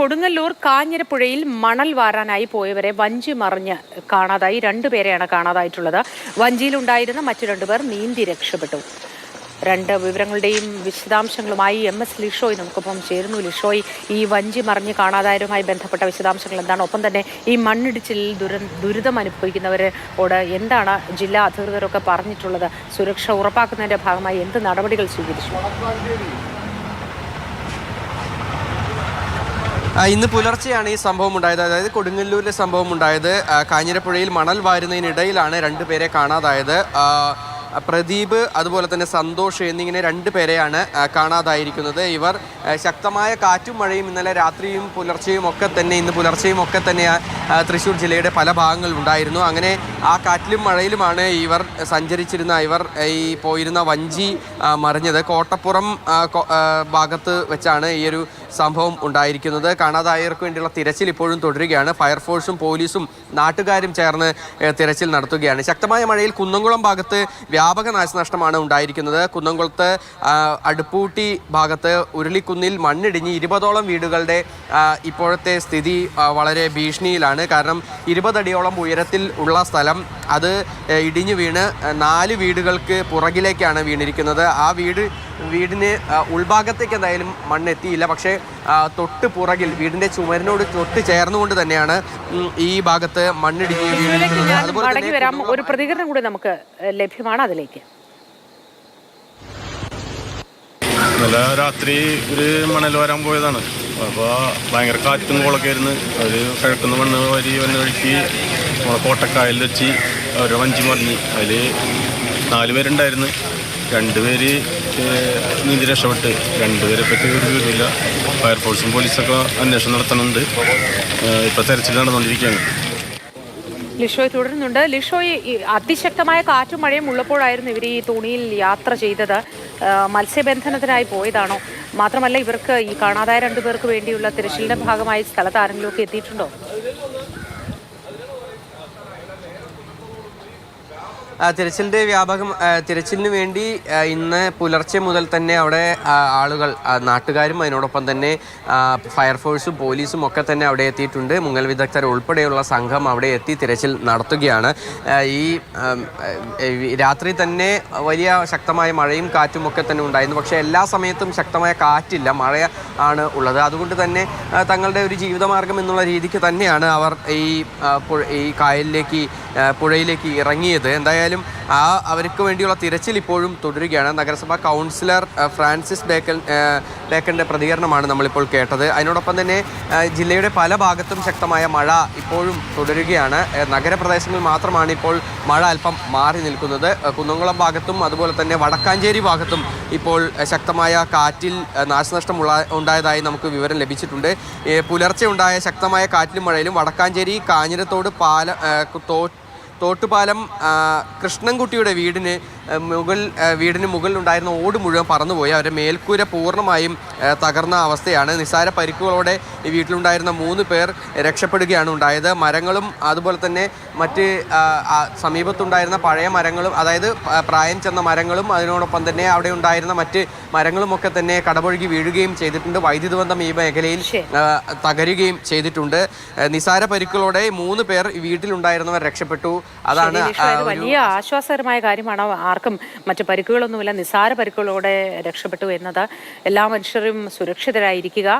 കൊടുങ്ങല്ലൂർ കാഞ്ഞിരപ്പുഴയിൽ മണൽ വാരാനായി പോയവരെ വഞ്ചി മറിഞ്ഞ് കാണാതായി. രണ്ടുപേരെയാണ് കാണാതായിട്ടുള്ളത്. വഞ്ചിയിലുണ്ടായിരുന്ന മറ്റു രണ്ടുപേർ നീന്തി രക്ഷപ്പെട്ടു. രണ്ട് വിവരങ്ങളുടെയും വിശദാംശങ്ങളുമായി എം എസ് ലിഷോയ് നമുക്കൊപ്പം ചേരുന്നു. ലിഷോയ് ഈ വഞ്ചി മറിഞ്ഞ് കാണാതായവരുമായി ബന്ധപ്പെട്ട വിശദാംശങ്ങൾ എന്താണ്? ഒപ്പം തന്നെ ഈ മണ്ണിടിച്ചിലിൽ ദുര ദുരിതം അനുഭവിക്കുന്നവരോട് എന്താണ് ജില്ലാ അധികൃതരൊക്കെ പറഞ്ഞിട്ടുള്ളത്? സുരക്ഷ ഉറപ്പാക്കുന്നതിന്റെ ഭാഗമായി എന്ത് നടപടികൾ സ്വീകരിച്ചു? ഇന്ന് പുലർച്ചെയാണ് ഈ സംഭവം ഉണ്ടായത്. അതായത് കൊടുങ്ങല്ലൂരിലെ സംഭവം ഉണ്ടായത്. കാഞ്ഞിരപ്പുഴയിൽ മണൽ വാരുന്നതിനിടയിലാണ് രണ്ടുപേരെ കാണാതായത്. പ്രദീപ് അതുപോലെ തന്നെ സന്തോഷ് എന്നിങ്ങനെ രണ്ട് പേരെയാണ് കാണാതായിരിക്കുന്നത്. ഇവർ ശക്തമായ കാറ്റും മഴയും ഇന്നലെ രാത്രിയും പുലർച്ചെയും ഒക്കെ തന്നെ ഇന്ന് പുലർച്ചെയും ഒക്കെ തന്നെ തൃശ്ശൂർ ജില്ലയുടെ പല ഭാഗങ്ങളിൽ ഉണ്ടായിരുന്നു. അങ്ങനെ ആ കാറ്റിലും മഴയിലുമാണ് ഇവർ സഞ്ചരിച്ചിരുന്ന ഇവർ ഈ പോയിരുന്ന വഞ്ചി മറിഞ്ഞത്. കോട്ടപ്പുറം ഭാഗത്ത് വെച്ചാണ് ഈ ഒരു സംഭവം ഉണ്ടായിരിക്കുന്നത്. കാണാതായവർക്ക് വേണ്ടിയുള്ള തിരച്ചിൽ ഇപ്പോഴും തുടരുകയാണ്. ഫയർഫോഴ്സും പോലീസും നാട്ടുകാരും ചേർന്ന് തിരച്ചിൽ നടത്തുകയാണ്. ശക്തമായ മഴയിൽ കുന്നംകുളം ഭാഗത്ത് വ്യാപക നാശനഷ്ടമാണ് ഉണ്ടായിരിക്കുന്നത്. കുന്നംകുളത്ത് അടുപ്പൂട്ടി ഭാഗത്ത് ഉരുളിക്കുന്നിൽ മണ്ണിടിഞ്ഞ് ഇരുപതോളം വീടുകളുടെ ഇപ്പോഴത്തെ സ്ഥിതി വളരെ ഭീഷണിയിലാണ്. കാരണം ഇരുപതടിയോളം ഉയരത്തിൽ ഉള്ള സ്ഥലം അത് ഇടിഞ്ഞു വീണ് നാല് വീടുകൾക്ക് പുറകിലേക്കാണ് വീണിരിക്കുന്നത്. ആ വീട് വീടിന് ഉൾഭാഗത്തേക്ക് എന്തായാലും മണ്ണെത്തിയില്ല. പക്ഷേ തൊട്ട് പുറകിൽ വീടിന്റെ ചുമരിനോട് തൊട്ട് ചേർന്നുകൊണ്ട് തന്നെയാണ് ഈ ഭാഗത്ത് മണ്ണിടിഞ്ഞ് ഇതിലേക്ക് വീണിരിക്കുന്നത് അതുപോലെ വരാം. ഒരു പ്രതികരണം കൂടി നമുക്ക് ലഭ്യമാണ് അതിലേക്ക്. ഇന്നലെ രാത്രി ഒരു മണൽ വരാൻ പോയതാണ്. അപ്പോൾ ഭയങ്കര കാറ്റും കോളൊക്കെ ആയിരുന്നു. അവർ കിഴക്കുന്ന മണ്ണ് വരി വന്ന വഴിക്ക് നമ്മളെ കോട്ടക്കായലിൽ വെച്ച് ഓരോ വഞ്ചി മറിഞ്ഞ്. അതിൽ നാല് പേരുണ്ടായിരുന്നു. രണ്ടുപേര് നീതി രക്ഷപ്പെട്ട്. രണ്ടുപേരെ പറ്റി ഒരു ഫയർഫോഴ്സും പോലീസൊക്കെ അന്വേഷണം നടത്തുന്നുണ്ട് ഇപ്പോൾ തെരച്ചിൽ നടന്നുകൊണ്ടിരിക്കുകയാണ് ലിഷോയ് തുടരുന്നുണ്ട്. ലിഷോയ് അതിശക്തമായ കാറ്റും മഴയും ഉള്ളപ്പോഴായിരുന്നു ഇവർ ഈ തോണിയിൽ യാത്ര ചെയ്തത്. മത്സ്യബന്ധനത്തിനായി പോയതാണോ? മാത്രമല്ല ഇവർക്ക് ഈ കാണാതായ രണ്ടുപേർക്ക് വേണ്ടിയുള്ള തിരച്ചിലിന്റെ ഭാഗമായി സ്ഥലത്ത് ആരെങ്കിലുമൊക്കെ എത്തിയിട്ടുണ്ടോ? ആ, തിരച്ചിലിന്റെ വ്യാപകം തിരച്ചിലിന് വേണ്ടി ഇന്ന് പുലർച്ചെ മുതൽ തന്നെ അവിടെ ആളുകൾ നാട്ടുകാരും അതിനോടൊപ്പം തന്നെ ഫയർഫോഴ്സും പോലീസും ഒക്കെ തന്നെ അവിടെ എത്തിയിട്ടുണ്ട്. മുങ്ങൽ വിദഗ്ധർ ഉൾപ്പെടെയുള്ള സംഘം അവിടെ എത്തി തിരച്ചിൽ നടത്തുകയാണ്. ഈ രാത്രി തന്നെ വലിയ ശക്തമായ മഴയും കാറ്റും ഒക്കെ തന്നെ ഉണ്ടായിരുന്നു. പക്ഷേ എല്ലാ സമയത്തും ശക്തമായ കാറ്റില്ല മഴ ആണ് ഉള്ളത്. അതുകൊണ്ട് തന്നെ തങ്ങളുടെ ഒരു ജീവിതമാർഗം എന്നുള്ള രീതിക്ക് തന്നെയാണ് അവർ ഈ ഈ കായലിലേക്ക് പുഴയിലേക്ക് ഇറങ്ങിയത്. എന്തായാലും ആ അവർക്ക് വേണ്ടിയുള്ള തിരച്ചിൽ ഇപ്പോഴും തുടരുകയാണ്. നഗരസഭാ കൗൺസിലർ ഫ്രാൻസിസ് ബേക്കൽ ബേക്കന്റെ പ്രതികരണമാണ് നമ്മളിപ്പോൾ കേട്ടത്. അതിനോടൊപ്പം തന്നെ ജില്ലയുടെ പല ഭാഗത്തും ശക്തമായ മഴ ഇപ്പോഴും തുടരുകയാണ്. നഗരപ്രദേശങ്ങളിൽ മാത്രമാണ് ഇപ്പോൾ മഴ അല്പം മാറി നിൽക്കുന്നത്. കുന്നംകുളം ഭാഗത്തും അതുപോലെ തന്നെ വടക്കാഞ്ചേരി ഭാഗത്തും ഇപ്പോൾ ശക്തമായ കാറ്റിൽ നാശനഷ്ടം ഉണ്ടായതായി നമുക്ക് വിവരം ലഭിച്ചിട്ടുണ്ട്. പുലർച്ചെ ഉണ്ടായ ശക്തമായ കാറ്റിലും മഴയിലും വടക്കാഞ്ചേരി കാഞ്ഞിരത്തോട് പാല തോ തോട്ടുപാലം കൃഷ്ണൻകുട്ടിയുടെ വീടിന് മുകൾ വീടിന് മുകളിലുണ്ടായിരുന്ന ഓട് മുഴുവൻ പറന്നുപോയി. അവരുടെ മേൽക്കൂര പൂർണമായും തകർന്ന അവസ്ഥയാണ്. നിസ്സാര പരിക്കുകളോടെ ഈ വീട്ടിലുണ്ടായിരുന്ന മൂന്ന് പേർ രക്ഷപ്പെടുകയാണ് ഉണ്ടായത്. മരങ്ങളും അതുപോലെ തന്നെ മറ്റ് സമീപത്തുണ്ടായിരുന്ന പഴയ മരങ്ങളും അതായത് പ്രായം ചെന്ന മരങ്ങളും അതിനോടൊപ്പം തന്നെ അവിടെ ഉണ്ടായിരുന്ന മറ്റ് മരങ്ങളുമൊക്കെ തന്നെ കടപൊഴുകി വീഴുകയും ചെയ്തിട്ടുണ്ട്. വൈദ്യുതി ബന്ധം ഈ മേഖലയിൽ. തകരുകയും ചെയ്തിട്ടുണ്ട്. നിസാര പരിക്കുകളോടെ മൂന്ന് പേർ ഈ വീട്ടിലുണ്ടായിരുന്നവർ രക്ഷപ്പെട്ടു. അതാണ് വലിയ ആശ്വാസകരമായ കാര്യമാണ്? ആർക്കും മറ്റു പരിക്കുകളൊന്നുമില്ല നിസ്സാര പരിക്കുകളോടെ രക്ഷപ്പെട്ടു എന്നത് എല്ലാ മനുഷ്യരും സുരക്ഷിതരായിരിക്കുക.